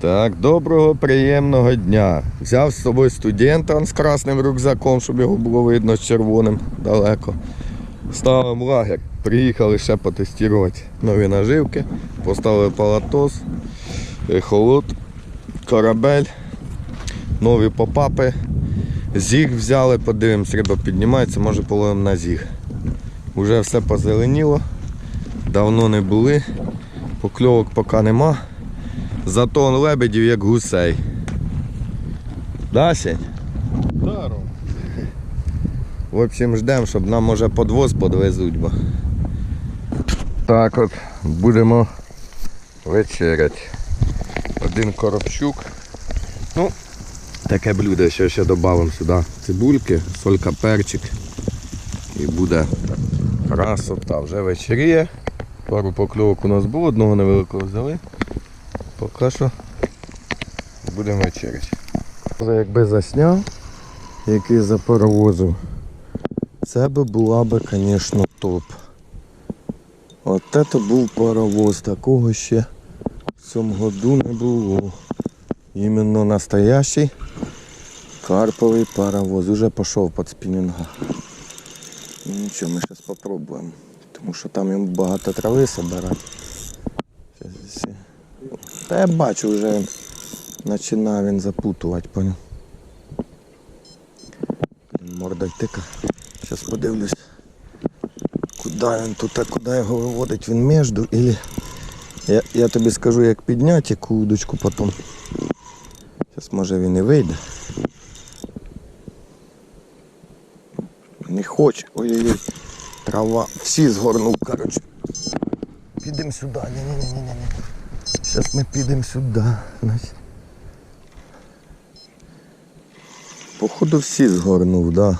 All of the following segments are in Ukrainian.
Так, доброго, приємного дня. Взяв з собою студента з красним рюкзаком, щоб його було видно з червоним далеко. Ставимо лагерь. Приїхали ще потестувати нові наживки. Поставили палатос, холод, корабель, нові попапи. Зіг взяли, подивимось, риба піднімається, може половимо на зіг. Уже все позеленіло, давно не були, покльовок поки нема. Зато он лебедів як гусей. Да, Сень? Даром. В общем, ждемо, щоб нам може подвоз подвезуть. Бо. Так от будемо вечерять. Один коробчук. Ну, таке блюдо, що ще додамо сюди. Цибульки, солька, перчик. І буде красота. Вже вечеріє. Пару покльовок у нас було, одного невеликого взяли. Поки що будемо вечеряти. Якби засняв, який за паровозом. Це би була би, звісно, топ. От це був паровоз, такого ще в цьому году не було. Іменно настоящий карповий паровоз. Уже пішов під спінінга. Ну нічого, ми зараз спробуємо. Тому що там йому багато трави собирати. Та я бачу вже починає він запутувати, поняв. Морда й тика. Зараз подивлюсь. Куди він тут, а куди його виводить він між, или я, я тобі скажу, як підняти яку удочку потім. Зараз може він і вийде. Не хоче. Ой-ой-ой. Трава. Всі згорнув, коротше. Підемо сюди. Ні-ні-ні. Зараз ми підемо сюди. Походу всі згорнув, да.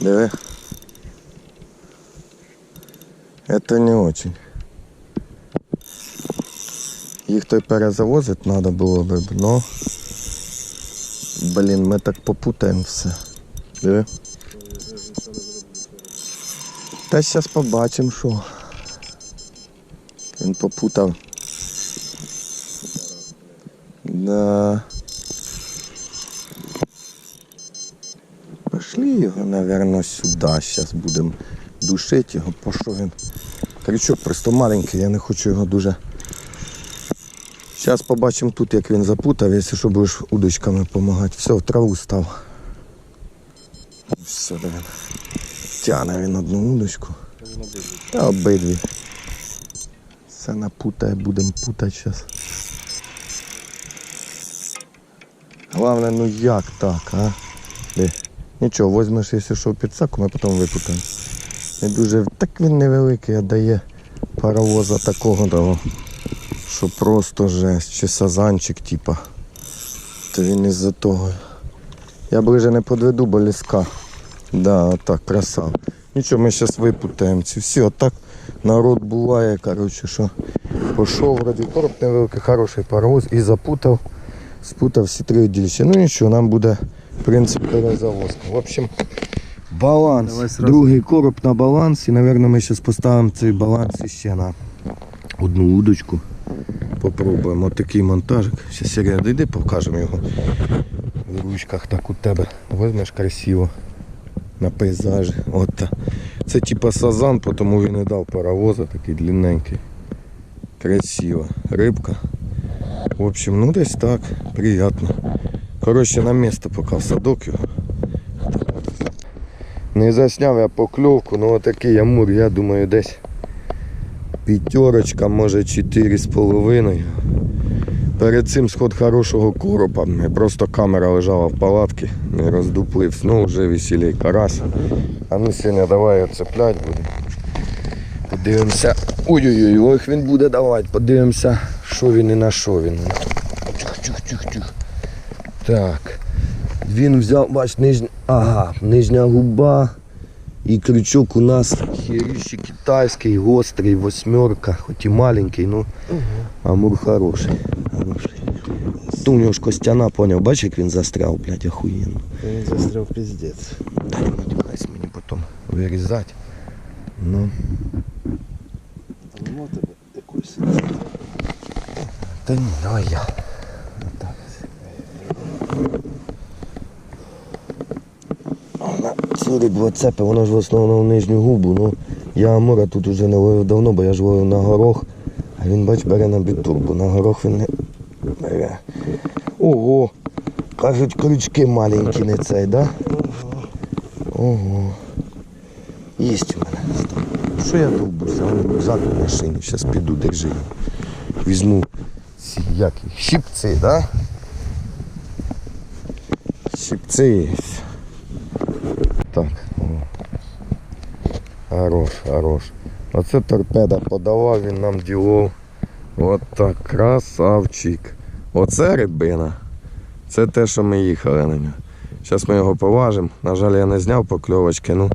Диви. Это не очень. Їх той перезавозити треба було б, но блін, ми так попутаємо все. Диви. Та зараз побачимо, що. Він попутав. Да. Пошли його, наверное, сюди. Зараз будемо душити його. По що він? Крючок просто маленький, я не хочу його дуже. Зараз побачимо тут, як він запутав, якщо що будеш удочками допомагати. Все, в траву став. Все, він. Тяне він одну удочку. Та обидві. Все напутає, будемо путати зараз. Главное, ну як так, а? Де? Нічого, візьмеш, якщо що, підсаку, ми потім випутаємо. Не дуже. Так він невеликий, а дає паровоза такого того, що просто жесть. Чи сазанчик, типа. То він із-за того. Я ближе не подведу, бо ліска. Да, отак, красав. Нічого, ми зараз випутаємо ці всі. Отак народ буває, коротше, що пішов, вроді короб невеликий, хороший паровоз і запутав. Спутав всі три удилища. Ну нічого, нам буде принцип перезавозка. В общем, баланс. Сразу. Другий короб на баланс. І, мабуть, ми зараз поставимо цей баланс ще на одну удочку. Попробуємо. Ось такий монтажик. Зараз Сергій, дійди, покажемо його. В ручках так у тебе. Візьмеш красиво. На пейзажі. От та. Це типа сазан, тому він і дав паровоза такий длинненький. Красиво. Рибка. В общем, ну десь так, приятно. Коротше, на місце поки в садок його. Не засняв я покльовку, ну отакий амур, я думаю, десь п'ятерочка, може чотири з половиною. Перед цим сход хорошого коропа. Просто камера лежала в палатці, не роздуплив. Ну вже веселій карась. А ну сьогодні давай оцеплять буде. Подивимося. Ой-ой-ой, ой, він буде давати. Подивимося, що він і на що він. Тих-тих-тих-тих. Так. Він взяв, бач, нижня. Ага, нижня губа. І крючок у нас херіщий китайський, гострий, восьмерка, хоч і маленький, ну амур хороший. Ту у нього ж костяна, поняв, бачиш, як він застряв, блядь, охуєнно. Він застряв піздець. Та не матюкайся мені потім вирізати. Ну. Нема тебе якоїсь. Та ні, давай я. Отак. Двоцепи, вона ж в основному в нижню губу. Ну, я Амура тут уже не ловив давно, бо я ж ловив на горох, а він, бач, бере на бітурбу. На горох він не. Ого! Кажуть, крючки маленькі не цей, да? Ого. Єсть у мене. Що я довбуся? Ззаду в машині. Зараз піду, держи. Візьму ці як щипці, да? Щипці. Так. Хорош, хорош. Оце торпеда подавав, він нам ділов. От так, красавчик. Оце рибина. Це те, що ми їхали на нього. Зараз ми його поважимо. На жаль, я не зняв покльовочки. Ну,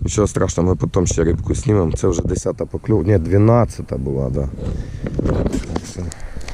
нічого страшного, ми потім ще рибку знімемо. Це вже 10-та покльовка. Ні, 12-та була, так. Да.